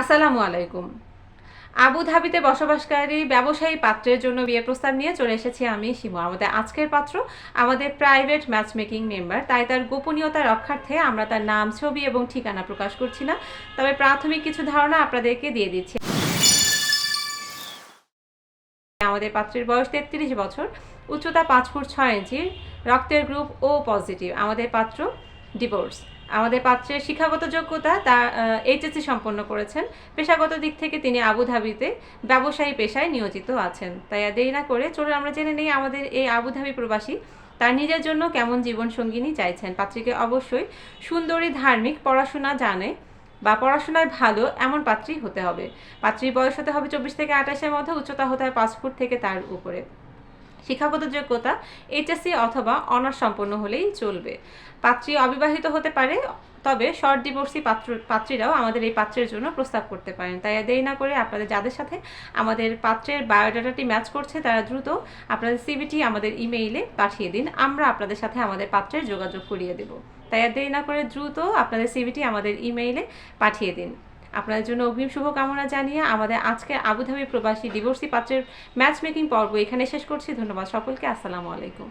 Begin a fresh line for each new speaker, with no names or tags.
আসসালামু আলাইকুম। আবুধাবিতে বসবাসকারী ব্যবসায়ী পাত্রের জন্য বিয়ে প্রস্তাব নিয়ে চলে এসেছি আমি, শিমু। আমাদের আজকের পাত্র আমাদের প্রাইভেট ম্যাচ মেকিং মেম্বার তাই তার গোপনীয়তা রক্ষার্থে আমরা তার নাম, ছবি এবং ঠিকানা প্রকাশ করছি না। তবে প্রাথমিক কিছু ধারণা আপনাদেরকে দিয়ে দিচ্ছি। আমাদের পাত্রের বয়স তেত্রিশ বছর। উচ্চতা পাঁচ ফুট ছয় ইঞ্চি। রক্তের গ্রুপ ও পজিটিভ আমাদের পাত্র ডিভোর্স আমাদের পাত্রের শিক্ষাগত যোগ্যতা তার এইচএসসি সম্পন্ন করেছেন। পেশাগত দিক থেকে তিনি আবুধাবিতে ব্যবসায়ী পেশায় নিয়োজিত আছেন। তাই আর দেরি না করে চলুন আমরা জেনে নেই আমাদের এই আবুধাবি প্রবাসী তার নিজের জন্য কেমন জীবন সঙ্গিনী চাইছেন। পাত্রীকে অবশ্যই সুন্দরী, ধার্মিক, পড়াশোনা জানে বা পড়াশোনায় ভালো এমন পাত্রী হতে হবে। পাত্রীর বয়স হতে হবে চব্বিশ থেকে আঠাশের মধ্যে, উচ্চতা হতে হয় পাঁচ ফুট থেকে তার উপরে। শিক্ষাগত যোগ্যতা, এইচএসসি অথবা অনার্স সম্পন্ন হলেই চলবে। পাত্রী অবিবাহিত হতে পারে, তবে শর্ট ডিভোর্সি পাত্র, পাত্রীরাও আমাদের এই পাত্রের জন্য প্রস্তাব করতে পারেন। তাই দেরি না করে আপনাদের যাদের সাথে আমাদের পাত্রের বায়োডাটাটি ম্যাচ করছে, তারা দ্রুত আপনাদের সিভিটি আমাদের ইমেইলে পাঠিয়ে দিন। আমরা আপনাদের সাথে আমাদের পাত্রের যোগাযোগ করিয়ে দেব। তাই দেরি না করে দ্রুত আপনাদের সিভিটি আমাদের ইমেইলে পাঠিয়ে দিন। আপনাদের জন্য অগ্রিম শুভকামনা জানিয়ে আমাদের আজকের আবুধাবি প্রবাসী ডিভোর্সি পাত্রের ম্যাচ মেকিং পর্ব এখানে শেষ করছি। ধন্যবাদ সকলকে। আসসালামু আলাইকুম।